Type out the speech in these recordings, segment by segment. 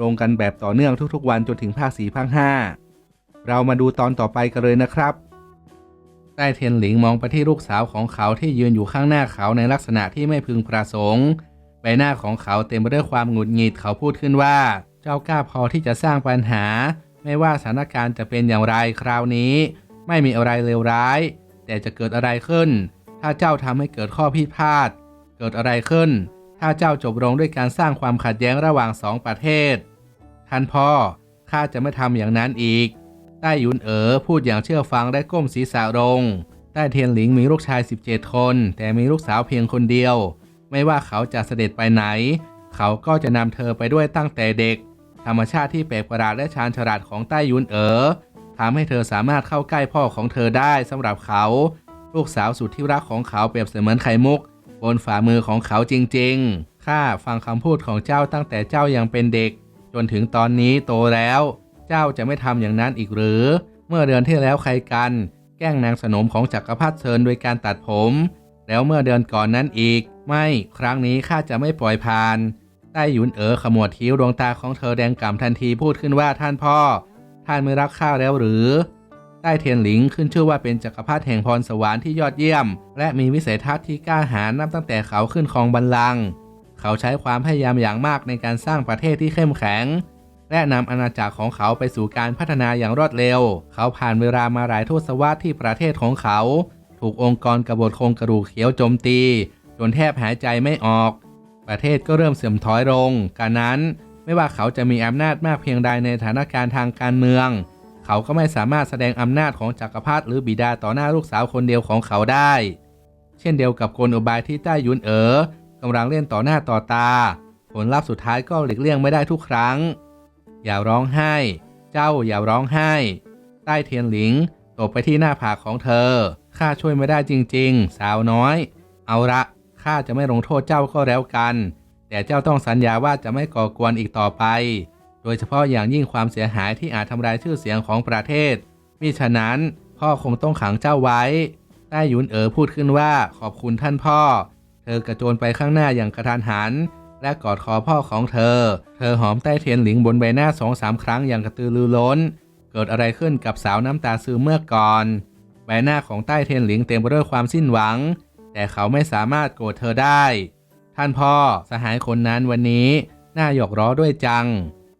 ลงกันแบบต่อเนื่องทุกๆ วันจนถึงภาคสี่ภาคห้าเรามาดูตอนต่อไปกันเลยนะครับใต้เทียนหลิงมองไปที่ลูกสาวของเขาที่ยืนอยู่ข้างหน้าเขาในลักษณะที่ไม่พึงประสงค์ ใบหน้าของเขาเต็มไปด้วยความหงุดหงิดเขาพูดขึ้นว่า เจ้ากล้าพอที่จะสร้างปัญหา ไม่ว่าสถานการณ์จะเป็นอย่างไรคราวนี้ ไม่มีอะไรเลวร้าย แต่จะเกิดอะไรขึ้น ถ้าเจ้าทำให้เกิดข้อพิพาทเกิดอะไรขึ้น ถ้าเจ้าจบลงด้วยการสร้างความขัดแย้งระหว่างสองประเทศ ท่านพ่อ ข้าจะไม่ทำอย่างนั้นอีก ใต้หยุนเอ๋อพูดอย่างเชื่อฟังและก้มศีรษะลง ใต้เทียนหลิงมีลูกชาย 17 คน แต่มีลูกสาวเพียงคนเดียว ไม่ว่าเขาจะเสด็จไปไหน เขาก็จะนำเธอไปด้วยตั้งแต่เด็ก ธรรมชาติที่แปลกประหลาดและชาญฉลาดของใต้ยุนเอ๋อทำให้เธอสามารถเข้าใกล้พ่อของเธอได้สำหรับเขา ลูกสาวสุดที่รักของเขาเปรียบเสมือนไข่มุก บนฝ่ามือของเขาจริงๆ ข้าฟังคำพูดของเจ้าตั้งแต่เจ้ายังเป็นเด็ก จนถึงตอนนี้โตแล้ว เจ้าจะไม่ทำอย่างนั้นอีกหรือ เมื่อเดือนที่แล้วใครกัน แกล้งนางสนมของจักรพรรดิเชิญโดยการตัดผม แล้วเมื่อเดือนก่อนนั้นอีก ไม่ครั้งนี้ข้าจะไม่ปล่อยผ่านใต้หยุนเอ๋อขมวดคิ้วดวงตาของเธอแดงก่ำทันทีพูดขึ้นว่าท่านพ่อ ท่านไม่รักข้าแล้วหรือใต้เทียนหลิงขึ้นชื่อว่าเป็นจักรพรรดิแห่งพรสวรรค์ที่ยอดเยี่ยม และมีวิสัยทัศน์ที่กล้าหาญนับตั้งแต่เขาขึ้นครองบัลลังก์ เขาใช้ความพยายามอย่างมากในการสร้างประเทศที่เข้มแข็ง และนำอาณาจักรของเขาไปสู่การพัฒนาอย่างรวดเร็ว เขาผ่านเวลามาหลายทศวรรษที่ประเทศของเขา ถูกองค์กรกบฏโครงกระดูกเขียวโจมตี จนแทบหายใจไม่ออก ประเทศก็เริ่มเสื่อมถอยลงการนั้นไม่ว่าเขาจะมีอำนาจมากเพียงใดในสถานการณ์ทางการเมือง เขาก็ไม่สามารถแสดงอำนาจของจักรพรรดิหรือบิดาต่อหน้าลูกสาวคนเดียวของเขาได้ เช่นเดียวกับกลอุบายที่ใต้ยุนเอ๋อ กำลังเล่นต่อหน้าต่อตา ผลลัพธ์สุดท้ายก็หลีกเลี่ยงไม่ได้ทุกครั้ง อย่าร้องไห้ เจ้าอย่าร้องไห้ ใต้เทียนหลิงตบไปที่หน้าผากของเธอ ข้าช่วยไม่ได้จริง ๆ สาวน้อย เอาละข้าจะไม่ลงโทษเจ้าก็แล้วกัน แต่เจ้าต้องสัญญาว่าจะไม่ก่อกวนอีกต่อไป โดยเฉพาะอย่างยิ่งความเสียหายที่อาจทำลายชื่อเสียงของประเทศ มิฉะนั้นพ่อคงต้องขังเจ้าไว้ ใต้หยุนเอ๋อพูดขึ้นว่าขอบคุณท่านพ่อ เธอกระโจนไปข้างหน้าอย่างกระทันหัน และกอดคอพ่อของเธอ เธอหอมใต้เทียนหลิงบนใบหน้าสองสามครั้งอย่างกระตือรือร้น เกิดอะไรขึ้นกับสาวน้ำตาซึมเมื่อก่อน ใบหน้าของใต้เทียนหลิงเต็มไปด้วยความสิ้นหวัง แต่เขาไม่สามารถโกรธเธอได้ ท่านพ่อสหายคนนั้นวันนี้หน่าหยอกล้อด้วยจัง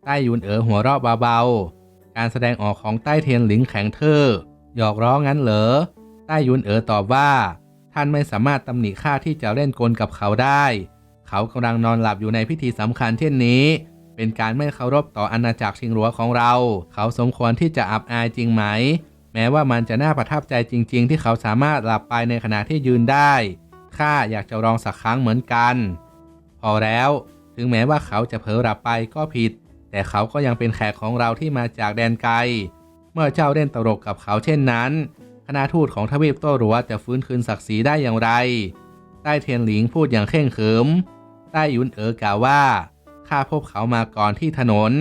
ใต้ยุนเอ๋อหัวเราะเบาๆ การแสดงออกของใต้เทียนหลิงแข็งทื่อหยอกล้องั้นเหรอ ใต้ยุนเอ๋อตอบว่า ท่านไม่สามารถตำหนิข้าที่จะเล่นกลกับเขาได้ เขากำลังนอนหลับอยู่ในพิธีสำคัญเช่นนี้ เป็นการไม่เคารพต่ออาณาจักรชิงหลัวของเรา เขาสมควรที่จะอับอายจริงไหม แม้ว่ามันจะน่าประทับใจจริง ๆ ที่เขาสามารถหลับไปในขณะที่ยืนได้ข้าอยากจะลองสักครั้งเหมือนกัน พอแล้ว ถึงแม้ว่าเขาจะเผลอหลับไปก็ผิด แต่เขาก็ยังเป็นแขกของเราที่มาจากแดนไกล เมื่อเจ้าเล่นตลกกับเขาเช่นนั้น คณะทูตของทวีปโต้รัวจะฟื้นคืนศักดิ์ศรีได้อย่างไร ใต้เทียนหลิงพูดอย่างเข่งขรึมใต้ยุนเอ๋อกล่าวว่า ข้าพบเขามาก่อนที่ถนน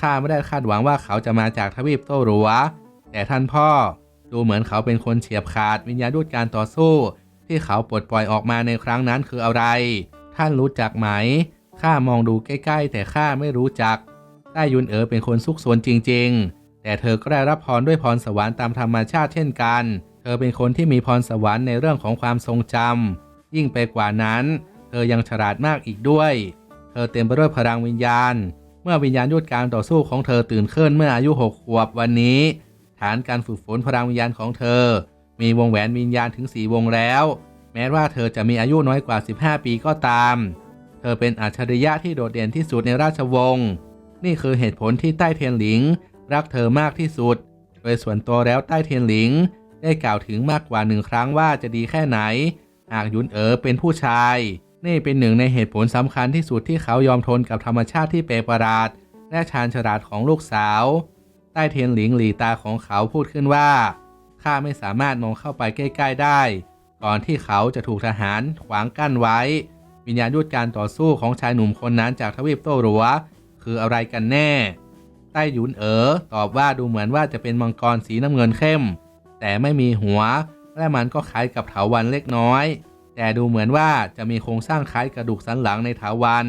ข้าไม่ได้คาดหวังว่าเขาจะมาจากทวีปโต้รัว แต่ท่านพ่อดูเหมือนเขาเป็นคนเฉียบขาดวิญญาณด้วยการต่อสู้ ที่เขาปลดปล่อยออกมาในครั้งนั้นคืออะไร ท่านรู้จักไหม ข้ามองดูใกล้ ๆ แต่ข้าไม่รู้จัก ใต้ยุนเอ๋อเป็นคนซุกซนจริง ๆ แต่เธอก็ได้รับพรด้วยพรสวรรค์ตามธรรมชาติเช่นกัน เธอเป็นคนที่มีพรสวรรค์ในเรื่องของความทรงจำยิ่งไปกว่านั้น เธอยังฉลาดมากอีกด้วย เธอเต็มไปด้วยพลังวิญญาณ เมื่อวิญญาณยุทธการต่อสู้ของเธอตื่นขึ้นเมื่ออายุหกขวบวันนี้ ฐานการฝึกฝนพลังวิญญาณของเธอ มีวงแหวนวิญญาณถึง 4 วงแล้ว แม้ว่าเธอจะมีอายุน้อยกว่า 15 ปีก็ตาม เธอเป็นอัจฉริยะที่โดดเด่นที่สุดในราชวงศ์ นี่คือเหตุผลที่ใต้เทียนหลิง รักเธอมากที่สุด โดยส่วนตัวแล้วใต้เทียนหลิง ได้กล่าวถึงมากกว่าหนึ่งครั้งว่าจะดีแค่ไหน หากยุนเอ๋อเป็นผู้ชาย นี่เป็นหนึ่งในเหตุผลสำคัญที่สุดที่เขายอมทนกับธรรมชาติที่แปลกประหลาด และชาญฉลาดของลูกสาว ใต้เทียนหลิงหลีตาของเขาพูดขึ้นว่าข้าไม่สามารถมองเข้าไปใกล้ ๆได้ ก่อนที่เขาจะถูกทหารขวางกั้นไว้ วิญญาณยุทธการต่อสู้ของชายหนุ่มคนนั้นจากทวีปโต้หรัว คืออะไรกันแน่ ต้หยุนเอ๋อตอบว่าดูเหมือนว่าจะเป็นมังกรสีน้ำเงินเข้ม แต่ไม่มีหัว และมันก็คล้ายกับเถาวันเล็กน้อย แต่ดูเหมือนว่าจะมีโครงสร้างคล้ายกระดูกสันหลังในเถาวัน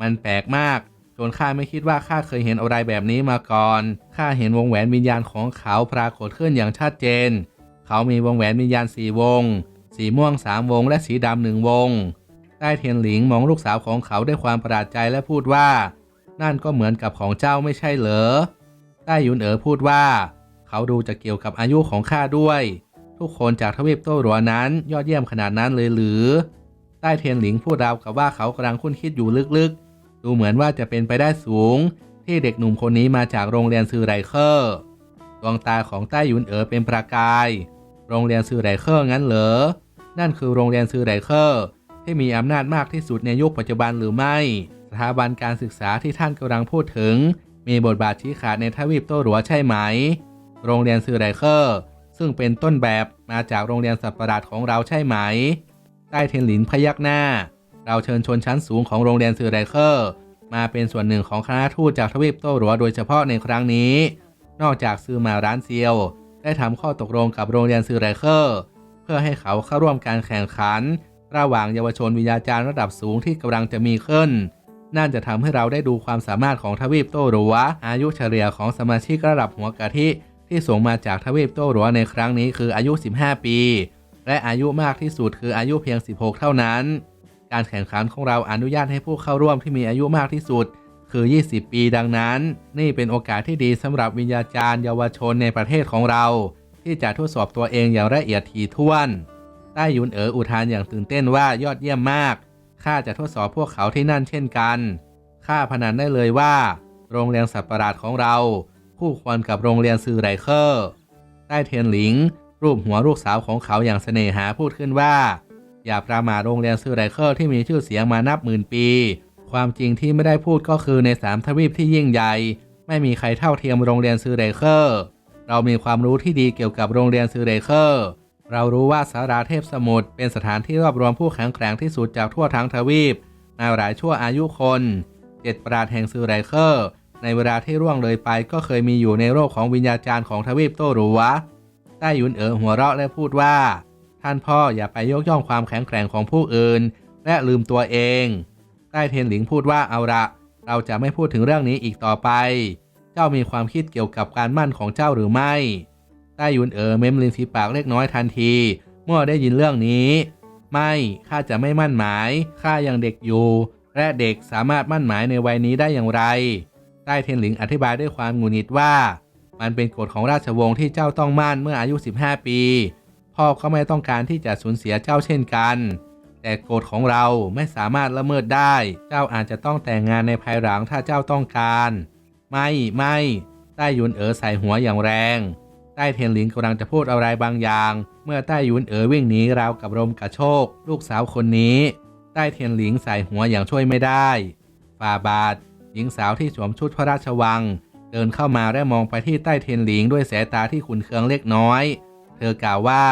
มันแปลกมากจนข้าไม่คิดว่าข้าเคยเห็นอะไรแบบนี้มาก่อน ข้าเห็นวงแหวนวิญญาณของเขาปรากฏขึ้นอย่างชัดเจน เขามีวงแหวนวิญญาณสี่วง สีม่วงสามวง และสีดำหนึ่งวง ใต้เทียนหลิงมองลูกสาวของเขาด้วยความประหลาดใจและพูดว่า นั่นก็เหมือนกับของเจ้าไม่ใช่เหรอใต้หยุนเอ๋อพูดว่า เขาดูจะเกี่ยวกับอายุของข้าด้วย ทุกคนจากทวีปโต้หรัวนั้นยอดเยี่ยมขนาดนั้นเลยหรือ ใต้เทียนหลิงพูดราวกับว่าเขากำลังคุ้นคิดอยู่ลึกๆ ดูเหมือนว่าจะเป็นไปได้สูง ที่เด็กหนุ่มคนนี้มาจากโรงเรียนซือไรเคอร์ดวงตาของใต้หยุนเอ๋อเป็นประกาย โรงเรียนซือไรเคอร์งั้นเหรอ นั่นคือโรงเรียนซือไรเคอร์ที่มีอำนาจมากที่สุดในยุคปัจจุบันหรือไม่ ถาบันการศึกษาที่ท่านกำลังพูดถึง มีบทบาทชี้ขาดในทวีปโต้หรัวใช่ไหม โรงเรียนซือไรเคอร์ ซึ่งเป็นต้นแบบมาจากโรงเรียนสัตว์ประหลาดของเราใช่ไหม ใต้เทนหลินพยักหน้า เราเชิญชนชั้นสูงของโรงเรียนซือไรเคอร์ มาเป็นส่วนหนึ่งของคณะทูตจากทวีปโต้หรัวโดยเฉพาะในครั้งนี้ นอกจากซื้อมาร้านเซียว ได้ทำข้อตกลงกับโรงเรียนซือไรเคอร์ เพื่อให้เขาเข้าร่วมการแข่งขัน ระหว่างเยาวชนวิญญาจารย์ระดับสูงที่กำลังจะมีขึ้น น่าจะทำให้เราได้ดูความสามารถของทวีปโตรัว อายุเฉลี่ยของสมาชิกระดับหัวกะทิที่ส่งมาจากทวีปโตรัวในครั้งนี้คืออายุ 15 ปี และอายุมากที่สุดคืออายุเพียง 16 เท่านั้น การแข่งขันของเราอนุญาตให้ผู้เข้าร่วมที่มีอายุมากที่สุด คือ 20 ปีดังนั้น นี่เป็นโอกาสที่ดีสำหรับวิญญาจารย์เยาวชนในประเทศของเรา ที่จะทดสอบตัวเองอย่างละเอียดถี่ถ้วน ใต้ยุนเอ๋ออุทานอย่างตื่นเต้นว่ายอดเยี่ยมมาก ข้าจะทดสอบพวกเขาที่นั่นเช่นกัน ข้าพนันได้เลยว่า โรงเรียนสัตว์ประหลาดของเรา คู่ควรกับโรงเรียนซือไรเคอร์ใต้เทียนหลิง รูปหัวลูกสาวของเขาอย่างเสน่หาพูดขึ้นว่า อย่าประมาทโรงเรียนซือไรเคอร์ที่มีชื่อเสียงมานับหมื่นปี ความจริงที่ไม่ได้พูดก็คือในสามทวีปที่ยิ่งใหญ่ ไม่มีใครเท่าเทียมโรงเรียนซือไรเคอร์เรามีความรู้ที่ดีเกี่ยวกับโรงเรียนซือไรเคอร์ เรารู้ว่าสาราเทพสมุทรเป็นสถานที่รวบรวมผู้แข็งแกร่งที่สุดจากทั่วทั้งทวีปมาหลายชั่วอายุคนเจ็ดปราดแห่งซือไรเคอร์ในเวลาที่ร่วงเลยไปก็เคยมีอยู่ในโลกของวิญญาจารย์ของทวีปโตรัวใต้ยุนเอ๋อหัวเราะและพูดว่า ท่านพ่ออย่าไปยกย่องความแข็งแกร่งของผู้อื่น และลืมตัวเองใต้เทนหลิงพูดว่าเอาละเราจะไม่พูดถึงเรื่องนี้อีกต่อไป เจ้ามีความคิดเกี่ยวกับการมั่นของเจ้าหรือไม่ ต้ยุนเอ๋อเม้มริมฝีปากเล็กน้อยทันที เมื่อได้ยินเรื่องนี้ ไม่ข้าจะไม่มั่นหมายข้ายังเด็กอยู่ และเด็กสามารถมั่นหมายในวัยนี้ได้อย่างไรใต้เทียนหลิงอธิบายด้วยความงุดหงิดว่า มันเป็นกฎของราชวงศ์ที่เจ้าต้องมั่นเมื่ออายุ 15 ปี พ่อก็ไม่ต้องการที่จะสูญเสียเจ้าเช่นกัน แต่กฎของเราไม่สามารถละเมิดได้ เจ้าอาจจะต้องแต่งงานในภายหลังถ้าเจ้าต้องการ ไม่ไม่ใต้ยุนเอ๋อใส่หัวอย่างแรง ใต้เทียนหลิงกำลังจะพูดอะไรบางอย่าง เมื่อใต้ยุนเอ๋อวิ่งหนีราวกับลมกระโชก ลูกสาวคนนี้ ใต้เทียนหลิงใส่หัวอย่างช่วยไม่ได้ฝ่าบาท หญิงสาวที่สวมชุดพระราชวัง เดินเข้ามาและมองไปที่ใต้เทียนหลิงด้วยสายตาที่ขุนเคืองเล็กน้อย เธอกล่าวว่า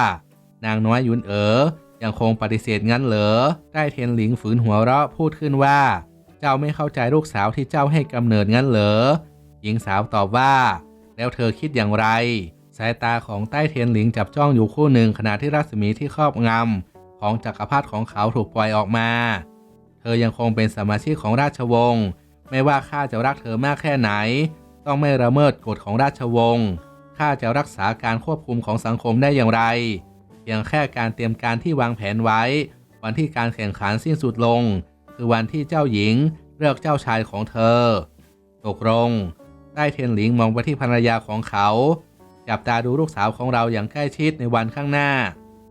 นางน้อยยุนเอ๋อยังคงปฏิเสธงั้นเหรอใต้เทียนหลิงฝืนหัวเราะพูดขึ้นว่า เจ้าไม่เข้าใจลูกสาวที่เจ้าให้กำเนิดงั้นเหรอหญิงสาวตอบว่า แล้วเธอคิดอย่างไร สายตาของใต้เทียนหลิงจับจ้องอยู่คู่หนึ่งขณะที่รัศมีที่ครอบงำของจักรพรรดิของเขาถูกปล่อยออกมา เธอยังคงเป็นสมาชิกของราชวงศ์ไม่ว่าข้าจะรักเธอมากแค่ไหน ต้องไม่ละเมิดกฎของราชวงศ์ข้าจะรักษาการควบคุมของสังคมได้อย่างไรเพียงแค่การเตรียมการที่วางแผนไว้ วันที่การแข่งขันสิ้นสุดลง คือวันที่เจ้าหญิงเลือกเจ้าชายของเธอ ตกลง ใต้เทียนหลิงมองไปที่ภรรยาของเขา จับตาดูลูกสาวของเราอย่างใกล้ชิดในวันข้างหน้า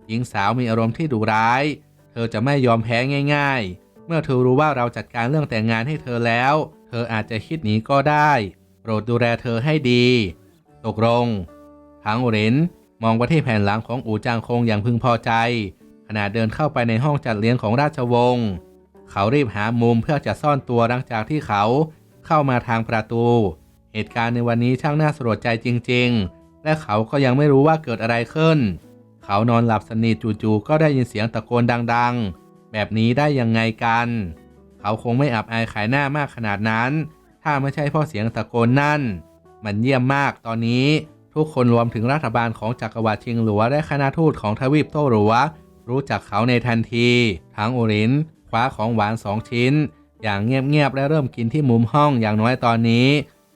หญิงสาวมีอารมณ์ที่ดุร้าย เธอจะไม่ยอมแพ้ง่าย ๆ เมื่อเธอรู้ว่าเราจัดการเรื่องแต่งงานให้เธอแล้ว เธออาจจะคิดหนีก็ได้ โปรดดูแลเธอให้ดี ตกลงถังเหรินมองไปที่แผ่นหลังของอูจางคงอย่างพึงพอใจ ขณะเดินเข้าไปในห้องจัดเลี้ยงของราชวงศ์เขารีบหามุมเพื่อจะซ่อนตัวหลังจากที่เขาเข้ามาทางประตู เหตุการณ์ในวันนี้ช่างน่าสลดใจจริง ๆ และเขาก็ยังไม่รู้ว่าเกิดอะไรขึ้น เขานอนหลับสนิทจู่ๆก็ได้ยินเสียงตะโกนดังๆ แบบนี้ได้ยังไงกัน เขาคงไม่อับอายขายหน้ามากขนาดนั้น ถ้าไม่ใช่พ่อเสียงตะโกนนั่น มันเยี่ยมมากตอนนี้ทุกคนรวมถึงรัฐบาลของจักรวรรดิชิงหลัวและคณะทูตของทวีปโตหลัว รู้จักเขาในทันที ทั้งโอรินคว้าของหวานสองชิ้น อย่างเงียบๆและเริ่มกินที่มุมห้องอย่างน้อยตอนนี้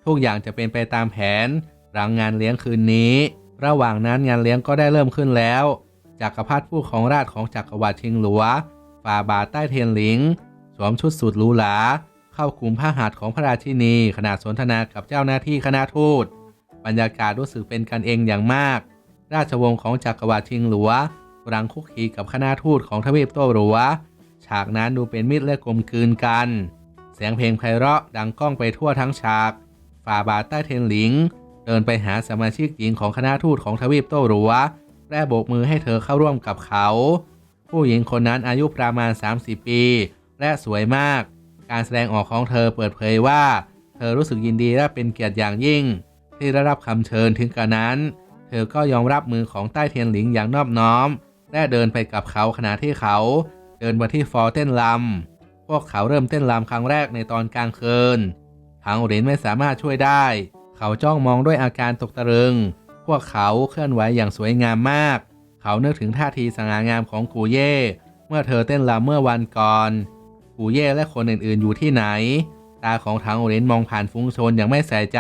ทุกอย่างจะเป็นไปตามแผน หลังงานเลี้ยงคืนนี้ ระหว่างนั้นงานเลี้ยงก็ได้เริ่มขึ้นแล้วจักรพรรดิผู้ของราชของจักรวรรดิชิงหลัวฝ่าบาทใต้เทียนหลิง สวมชุดสุดหรูหราเข้าคุมผ้าหัตถ์ของพระราชินีขณะสนทนากับเจ้าหน้าที่คณะทูตบรรยากาศรู้สึกเป็นกันเองอย่างมาก ราชวงศ์ของจักรวรรดิชิงหลัวกำลังคุกคีกับคณะทูตของทวีปโตหลัวฉากนั้นดูเป็นมิตรและกลมกลืนกัน เสียงเพลงไพเราะดังก้องไปทั่วทั้งฉาก ฝ่าบาทใต้เทียนหลิง เดินไปหาสมาชิกหญิงของคณะทูตของทวีปโตหลัวและโบกมือให้เธอเข้าร่วมกับเขา ผู้หญิงคนนั้นอายุประมาณ 30 ปี และสวยมาก การแสดงออกของเธอเปิดเผยว่า เธอรู้สึกยินดีและเป็นเกียรติอย่างยิ่ง ที่ได้รับคำเชิญถึงกระนั้น เธอก็ยอมรับมือของใต้เทียนหลิงอย่างนอบน้อม และเดินไปกับเขาขณะที่เขา เดินมาที่ฟอร์เต้นลำพวกเขาเริ่มเต้นรำครั้งแรกในตอนกลางคืนทางเหรินไม่สามารถช่วยได้ เขาจ้องมองด้วยอาการตกตะลึง พวกเขาเคลื่อนไหวอย่างสวยงามมาก เขานึกถึงท่าทีสง่างามของกูเย่ เมื่อเธอเต้นรำเมื่อวันก่อน กูเย่และคนอื่นๆอยู่ที่ไหน ตาของทางอเรนมองผ่านฟุ้งชนอย่างไม่ใส่ใจ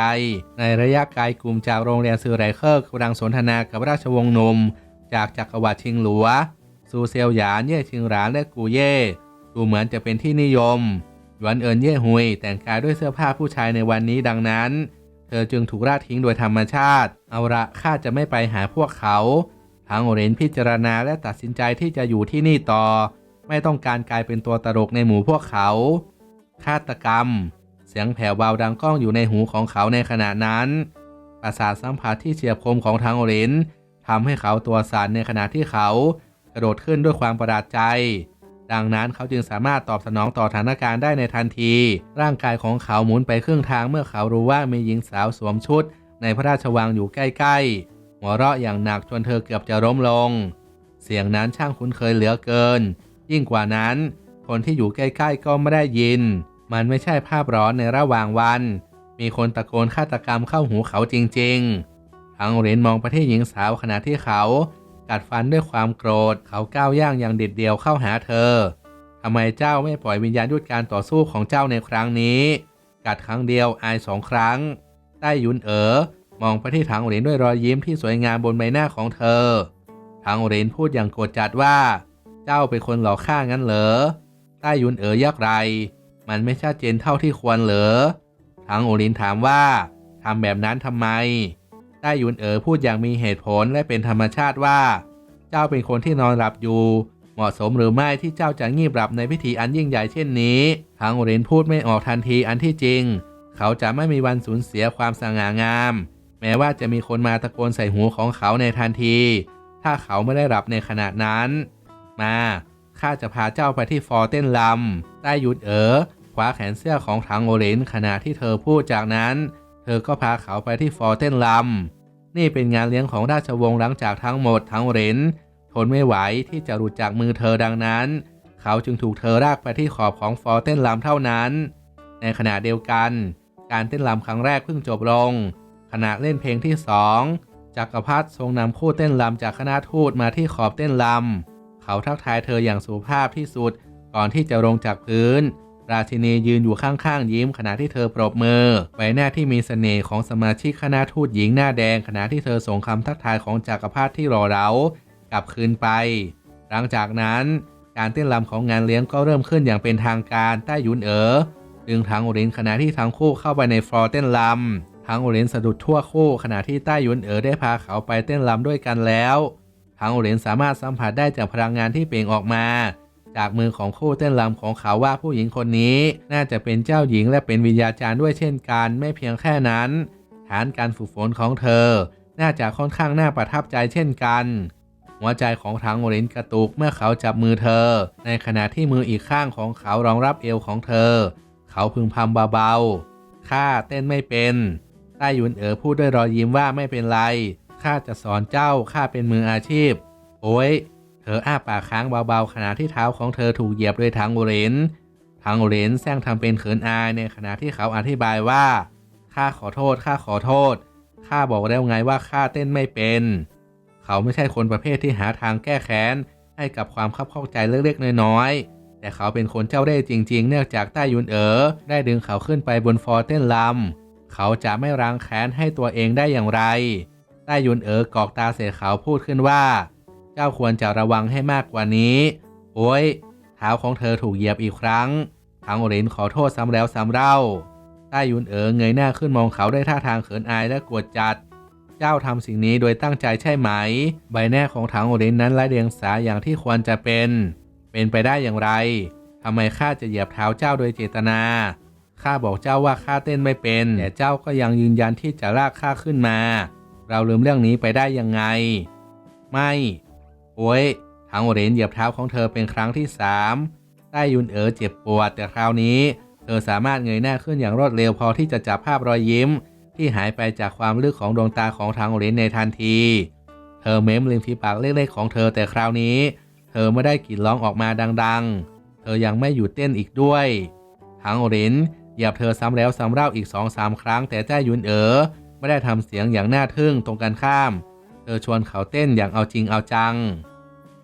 ในระยะไกลกลุ่มจากโรงเรียนซือไรเคอร์กำลังสนทนากับราชวงศ์หนุ่มจากจักรวรรดิชิงหลัว ซูเซียวหยานเย่ชิงหรานและกูเย่ดูเหมือนจะเป็นที่นิยมหยวนเอินเย่ฮุยแต่งกายด้วยเสื้อผ้าผู้ชายในวันนี้ดังนั้น เธอจึงถูกราดทิ้งโดยธรรมชาติ เอาละข้าจะไม่ไปหาพวกเขา ทางโอเรนพิจารณาและตัดสินใจที่จะอยู่ที่นี่ต่อ ไม่ต้องการกลายเป็นตัวตลกในหมู่พวกเขาฆาตกรรม เสียงแผ่วเบาดังก้องอยู่ในหูของเขาในขณะนั้นประสาทสัมผัสที่เฉียบคมของทางโอเรนทำให้เขาตัวสั่นในขณะที่เขา กระโดดขึ้นด้วยความประหลาดใจ ดังนั้นเขาจึงสามารถตอบสนองต่อสถานการณ์ได้ในทันที ร่างกายของเขาหมุนไปครึ่งทางเมื่อเขารู้ว่ามีหญิงสาวสวมชุด ในพระราชวังอยู่ใกล้ๆ หัวเราะอย่างหนักจนเธอเกือบจะล้มลง เสียงนั้นช่างคุ้นเคยเหลือเกิน ยิ่งกว่านั้น คนที่อยู่ใกล้ๆก็ไม่ได้ยิน มันไม่ใช่ภาพร้อนในระหว่างวัน มีคนตะโกนฆาตกรรมเข้าหูเขาจริงๆทางเรียญมองไปที่หญิงสาวขณะที่เขา กัดฟันด้วยความโกรธ เขาก้าวย่างอย่างเด็ดเดี่ยวเข้าหาเธอทำไมเจ้าไม่ปล่อยวิญญาณยุดการต่อสู้ของเจ้าในครั้งนี้ กัดครั้งเดียวอายสองครั้ง ใต้ยุนเอ๋อมองไปที่ถังเหรียญด้วยรอยยิ้มที่สวยงามบนใบหน้าของเธอถังเหรียญพูดอย่างโกรธจัดว่า เจ้าเป็นคนหลอกข้างั้นเหรอใต้ยุนเอ๋อยักไร มันไม่ชัดเจนเท่าที่ควรเหรอถังโอรินถามว่าทำแบบนั้นทำไม ใต้ยุนเอ๋อพูดอย่างมีเหตุผลและเป็นธรรมชาติว่า เจ้าเป็นคนที่นอนหลับอยู่ เหมาะสมหรือไม่ที่เจ้าจะงีบหลับในพิธีอันยิ่งใหญ่เช่นนี้ทางโอเรนพูดไม่ออกทันทีอันที่จริง เขาจะไม่มีวันสูญเสียความสง่างาม แม้ว่าจะมีคนมาตะโกนใส่หูของเขาในทันที ถ้าเขาไม่ได้หลับในขณะนั้น มาข้าจะพาเจ้าไปที่ฟอร์เต้นลำใต้ยุดเอ๋อคว้าแขนเสื้อของทางโอเรนขณะที่เธอพูดจากนั้น เธอก็พาเขาไปที่ฟอร์เต้นลำ นี่เป็นงานเลี้ยงของราชวงศ์หลังจากทั้งหมดทั้งโอเรนทนไม่ไหวที่จะหลุดจากมือเธอดังนั้น เขาจึงถูกเธอลากไปที่ขอบของฟอร์เต้นลำเท่านั้น ในขณะเดียวกัน การเต้นลำครั้งแรกเพิ่งจบลง ขณะเล่นเพลงที่สองจักรพรรดิทรงนำคู่เต้นลำจากคณะทูตมาที่ขอบเต้นลำเขาทักทายเธออย่างสุภาพที่สุดก่อนที่จะลงจากพื้น ราชินียืนอยู่ข้างๆยิ้มขณะที่เธอปรบมือใบหน้าที่มีเสน่ห์ของสมาชิกคณะทูตหญิงหน้าแดงขณะที่เธอส่งคำทักทายของจักรพรรดิที่รอเรากลับคืนไป หลังจากนั้นการเต้นรำของงานเลี้ยงก็เริ่มขึ้นอย่างเป็นทางการใต้ยุนเอ๋อดึงทางโอรินขณะที่ทั้งคู่เข้าไปในฟลอร์เต้นรำทางโอรินสะดุดทั่วคู่ขณะที่ใต้ยุนเอ๋อได้พาเขาไปเต้นรำด้วยกันแล้วทางโอรินสามารถสัมผัสได้จากพลังงานที่เปล่งออกมา จากมือของคู่เต้นรำของเขาว่าผู้หญิงคนนี้ น่าจะเป็นเจ้าหญิงและเป็นวิญญาจารย์ด้วยเช่นกันไม่เพียงแค่นั้น ฐานการฝึกฝนของเธอ น่าจะค่อนข้างน่าประทับใจเช่นกัน หัวใจของทางโอรินกระตุกเมื่อเขาจับมือเธอ ในขณะที่มืออีกข้างของเขารองรับเอวของเธอ เขาพึงพำเบาๆข้าเต้นไม่เป็นใต้หยุนเอ๋อพูดด้วยรอยยิ้มว่าไม่เป็นไรข้าจะสอนเจ้าข้าเป็นมืออาชีพ โอ้ย ธออ้าปากค้างเบาๆ ขณะที่เท้าของเธอถูกเหยียบด้วยทางโอเรนทางโอเรนแซงทำเป็นเขินอายในขณะที่เขาอธิบายว่า ข้าขอโทษ ข้าขอโทษ ข้าบอกแล้วไงว่าข้าเต้นไม่เป็น เขาไม่ใช่คนประเภทที่หาทางแก้แค้น ให้กับความคับข้องใจเล็กๆ น้อยๆ แต่เขาเป็นคนเจ้าเล่ห์จริง ๆ เนื่องจากใต้ยุนเอ๋อได้ดึงเขาขึ้นไปบนฟอร์เต้นลำ เขาจะไม่รังแค้นให้ตัวเองได้อย่างไร ใต้ยุนเอ๋อกอกตาเสร็จเขาพูดขึ้นว่า เจ้าควรจะระวังให้มากกว่านี้ โอ้ย เท้าของเธอถูกเหยียบอีกครั้งทางโอรินขอโทษซ้ำแล้วซ้ำเล่าใต้ยุนเอ๋อเงยหน้าขึ้นมองเขาด้วยท่าทางเขินอายและกวดจัด เจ้าทำสิ่งนี้โดยตั้งใจใช่ไหม ใบหน้าของถังโอรินนั้นไร้เดียงสาอย่างที่ควรจะเป็น เป็นไปได้อย่างไรทำไมข้าจะเหยียบเท้าเจ้าโดยเจตนาข้าบอกเจ้าว่าข้าเต้นไม่เป็นแต่เจ้าก็ยังยืนยันที่จะลากข้าขึ้นมา เราลืมเรื่องนี้ไปได้ยังไง ไม่ โอ้ยถังโอเรนเหยียบเท้าของเธอเป็นครั้งที่สามใต้ยุนเอ๋อเจ็บปวด แต่คราวนี้ เธอสามารถเงยหน้าขึ้นอย่างรวดเร็วพอที่จะจับภาพรอยยิ้ม ที่หายไปจากความลึกของดวงตาของทางโอเรนในทันที เธอเม้มริมฝีปากเล็กๆของเธอแต่คราวนี้ เธอไม่ได้กรีดร้องออกมาดัง ๆ เธอยังไม่หยุดเต้นอีกด้วยทางโอเรนเหยียบเธอซ้ำแล้วซ้ำเล่าอีกสองสามครั้งแต่แจ้ยุนเอ๋อไม่ได้ทำเสียงอย่างน่าทึ่งตรงกันข้าม เธอชวนเขาเต้นอย่างเอาจริงเอาจัง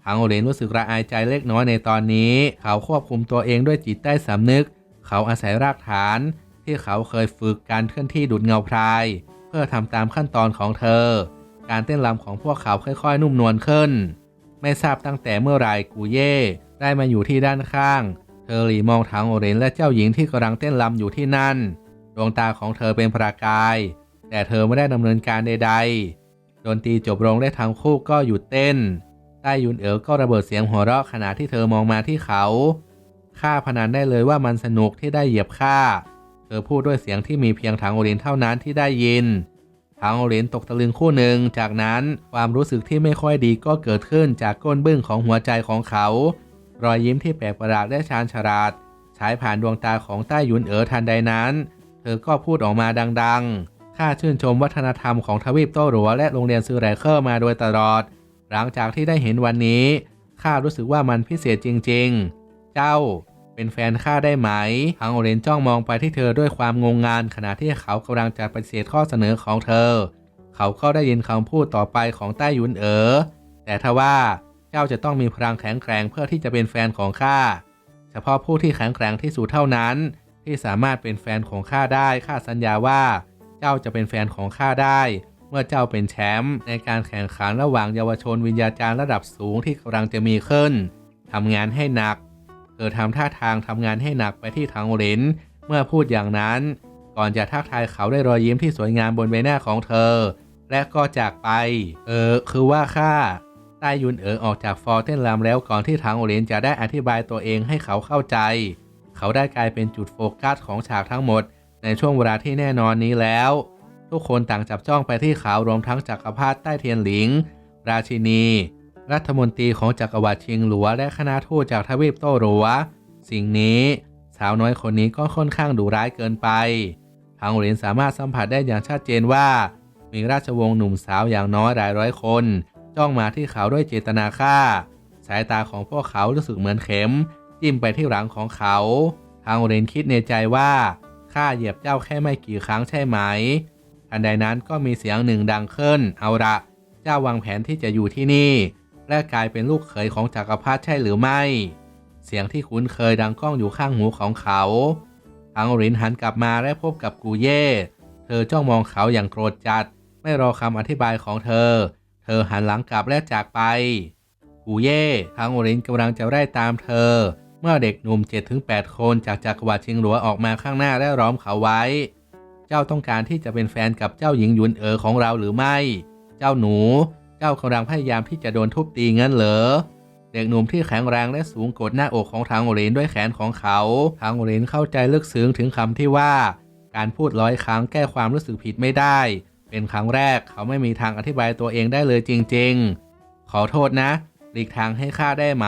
ทางโอเรนรู้สึกระอายใจเล็กน้อยในตอนนี้ เขาควบคุมตัวเองด้วยจิตใต้สำนึก เขาอาศัยรากฐาน ที่เขาเคยฝึกการเคลื่อนที่ดุดเงาพราย เพื่อทำตามขั้นตอนของเธอ การเต้นรำของพวกเขาค่อยๆ นุ่มนวลขึ้น ไม่ทราบตั้งแต่เมื่อไหร่กูเย่ได้มาอยู่ที่ด้านข้าง เธอหลีมองทางโอเรนและเจ้าหญิงที่กำลังเต้นรำอยู่ที่นั่น ดวงตาของเธอเป็นประกาย แต่เธอไม่ได้ดำเนินการใดๆ ดนตรีจบลงได้ทั้งคู่ก็หยุดเต้น ใต้ยุนเอ๋อก็ระเบิดเสียงหัวเราะขณะที่เธอมองมาที่เขาข้าพนันได้เลยว่ามันสนุกที่ได้เหยียบข้า เธอพูดด้วยเสียงที่มีเพียงทางโอรินเท่านั้นที่ได้ยินทางโอรินตกตะลึงคู่หนึ่ง จากนั้นความรู้สึกที่ไม่ค่อยดีก็เกิดขึ้นจากก้นบึ้งของหัวใจของเขา รอยยิ้มที่แปลกประหลาดและชาญฉลาดฉายผ่านดวงตาของใต้หยุนเอ๋อทันใดนั้น เธอก็พูดออกมาดังๆาชื่นชมวัฒนธรรมของทวีปโต้หลัวและโรงเรียนซูไรเคอร์มาโดยตลอด หลังจากที่ได้เห็นวันนี้ข้ารู้สึกว่ามันพิเศษจริง ๆ เจ้าเป็นแฟนข้าได้ไหมฮังโอเรนจ้องมองไปที่เธอด้วยความงงงานขณะที่เขากำลังจะปฏิเสธข้อเสนอของเธอ เขาก็ได้ยินคำพูดต่อไปของใต้ยุนเอ๋อแต่ทว่าเจ้าจะต้องมีพลังแข็งแกร่งเพื่อที่จะเป็นแฟนของข้าเฉพาะผู้ที่แข็งแกร่งที่สุดเท่านั้น ที่สามารถเป็นแฟนของข้าได้ข้าสัญญาว่า เจ้าจะเป็นแฟนของข้าได้ เมื่อเจ้าเป็นแชมป์ในการแข่งขันระหว่างเยาวชนวิญญาจารย์ระดับสูงที่กำลังจะมีขึ้นทำงานให้หนัก เธอทำท่าทางทำงานให้หนักไปที่ทางโอรินเมื่อพูดอย่างนั้น ก่อนจะทักทายเขาด้วยรอยยิ้มที่สวยงามบนใบหน้าของเธอ และก็จากไป เออ คือว่าข้าใต้ยุนเอ๋อออกจากฟอร์เทนลำแล้วก่อนที่ทางโอรินจะได้อธิบายตัวเองให้เขาเข้าใจ เขาได้กลายเป็นจุดโฟกัสของฉากทั้งหมด ในช่วงเวลาที่แน่นอนนี้แล้ว ทุกคนต่างจับจ้องไปที่เขารวมทั้งจักรพรรดิใต้เทียนหลิง ราชินี รัฐมนตรีของจักรวรรดิชิงหลัว และคณะทูตจากทวีปโต้หลัว สิ่งนี้ สาวน้อยคนนี้ก็ค่อนข้างดุร้ายเกินไป ทางโอเรนสามารถสัมผัสได้อย่างชัดเจนว่า มีราชวงศ์หนุ่มสาวอย่างน้อยหลายร้อยคน จ้องมาที่เขาด้วยเจตนาฆ่า สายตาของพวกเขารู้สึกเหมือนเข็ม จิ้มไปที่หลังของเขา ทางอเรนคิดในใจว่า ข้าเหยียบเจ้าแค่ไม่กี่ครั้งใช่ไหม ทันใดนั้นก็มีเสียงหนึ่งดังขึ้น เอาละเจ้าวางแผนที่จะอยู่ที่นี่ และกลายเป็นลูกเขยของจักรพรรดิใช่หรือไม่ เสียงที่คุ้นเคยดังก้องอยู่ข้างหูของเขาทางอรินหันกลับมาและพบกับกูเย่ เธอจ้องมองเขาอย่างโกรธจัด ไม่รอคำอธิบายของเธอ เธอหันหลังกลับและจากไป กูเย่ทางอรินกำลังจะไล่ตามเธอ เมื่อเด็กหนุ่ม 7-8 คนจากจักรวรรดิชิงหลัวออกมาข้างหน้าและล้อมเขาไว้ เจ้าต้องการที่จะเป็นแฟนกับเจ้าหญิงยุนเอ๋อของเราหรือไม่ เจ้าหนู เจ้ากำลังพยายามที่จะโดนทุบตีงั้นเหรอ เด็กหนุ่มที่แข็งแรงและสูงกดหน้าอกของทางโอเรนด้วยแขนของเขา ทางโอเรนเข้าใจลึกซึ้งถึงคำที่ว่า การพูดร้อยครั้งแก้ความรู้สึกผิดไม่ได้ เป็นครั้งแรกเขาไม่มีทางอธิบายตัวเองได้เลยจริง ๆ ขอโทษนะหลีกทางให้ข้าได้ไหม